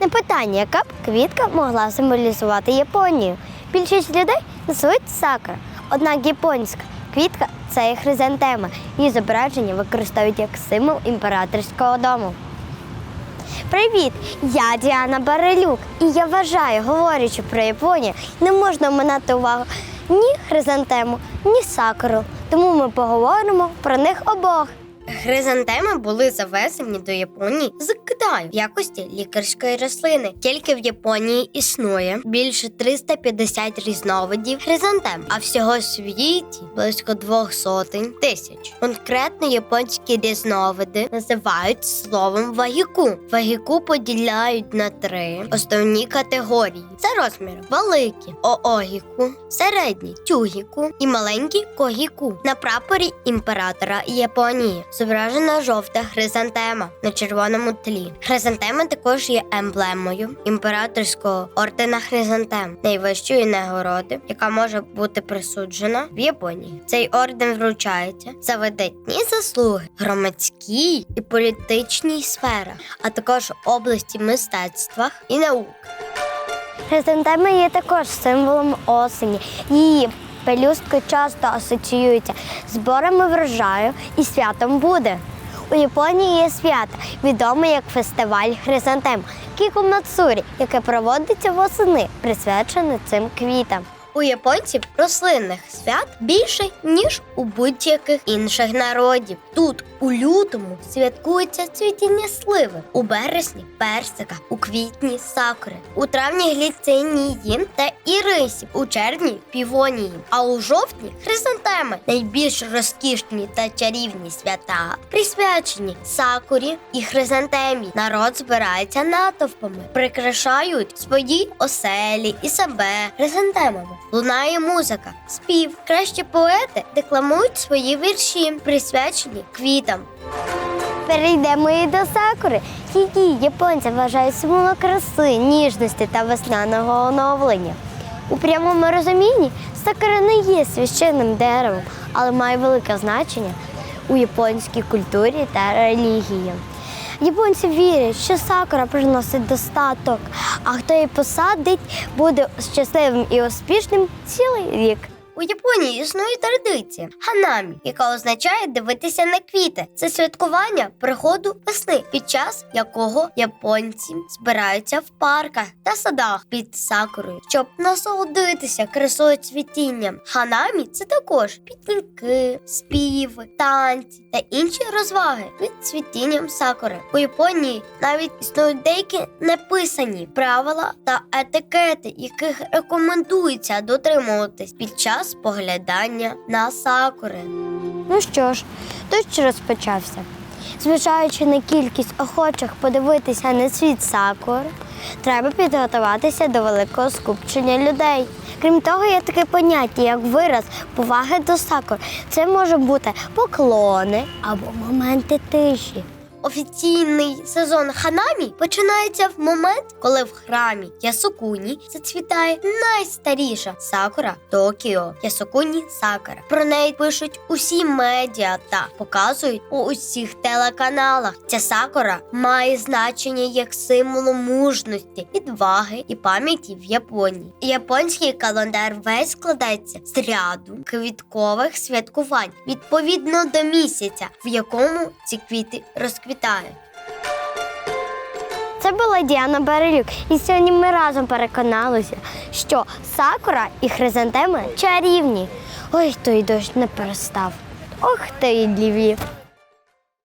На питання, яка б квітка могла символізувати Японію. Більшість людей називають сакура. Однак японська квітка це є хризантема. Її зображення використовують як символ імператорського дому. Привіт! Я Діана Барелюк, і я вважаю, говорячи про Японію, не можна оминати увагу ні хризантему, ні сакуру. Тому ми поговоримо про них обох. Хризантеми були завезені до Японії з Китаю в якості лікарської рослини. Тільки в Японії існує більше 350 різновидів хризантем, а всього в світі близько двох сотень тисяч. Конкретно японські різновиди називають словом вагіку. Вагіку поділяють на три основні категорії: це розміри великі оогіку, середні тюгіку і маленькі когіку. На прапорі імператора Японії зображена жовта хризантема на червоному тлі. Хризантема також є емблемою імператорського ордена хризантем, найвищої нагороди, яка може бути присуджена в Японії. Цей орден вручається за видатні заслуги громадській і політичній сферах, а також області мистецтва і наук. Хризантема є також символом осені. Її пелюстки часто асоціюються з зборами врожаю і святом буде. У Японії є свято, відоме як фестиваль хризантем Кікумацурі, яке проводиться восени, присвячене цим квітам. У японців рослинних свят більше, ніж у будь-яких інших народів. Тут у лютому святкується цвітіння сливи, у березні персика, у квітні сакури, у травні гліцинії та ірисів, у червні півонії, а у жовтні хризантеми найбільш розкішні та чарівні свята, присвячені сакурі і хризантемі. Народ збирається натовпами, прикрашають свої оселі і себе хризантемами. Лунає музика, спів. Кращі поети декламують свої вірші, присвячені квітам. Перейдемо і до сакури, які японці вважають символом краси, ніжності та весняного оновлення. У прямому розумінні сакура не є священним деревом, але має велике значення у японській культурі та релігії. Японці вірять, що сакура приносить достаток, а хто її посадить, буде щасливим і успішним цілий рік. У Японії існує традиція ханамі, яка означає дивитися на квіти. Це святкування приходу весни, під час якого японці збираються в парках та садах під сакурою, щоб насолодитися красою цвітінням. Ханамі це також пікніки, співи, танці та інші розваги під цвітінням сакури. У Японії навіть існують деякі неписані правила та етикети, яких рекомендується дотримуватись під час поглядання на сакури. Ну що ж, дощ розпочався. Зважаючи на кількість охочих подивитися на світ сакур, треба підготуватися до великого скупчення людей. Крім того, є таке поняття, як вираз поваги до сакур. Це може бути поклони або моменти тиші. Офіційний сезон ханамі починається в момент, коли в храмі Ясукуні зацвітає найстаріша сакура Токіо Ясукуні Сакура. Про неї пишуть усі медіа та показують у усіх телеканалах. Ця сакура має значення як символ мужності, відваги і пам'яті в Японії. Японський календар весь складається з ряду квіткових святкувань відповідно до місяця, в якому ці квіти розквітають. Це була Діана Барилюк. і сьогодні ми разом переконалися, що сакура і хризантеми чарівні. Ой, той дощ не перестав. Ох, той Львів.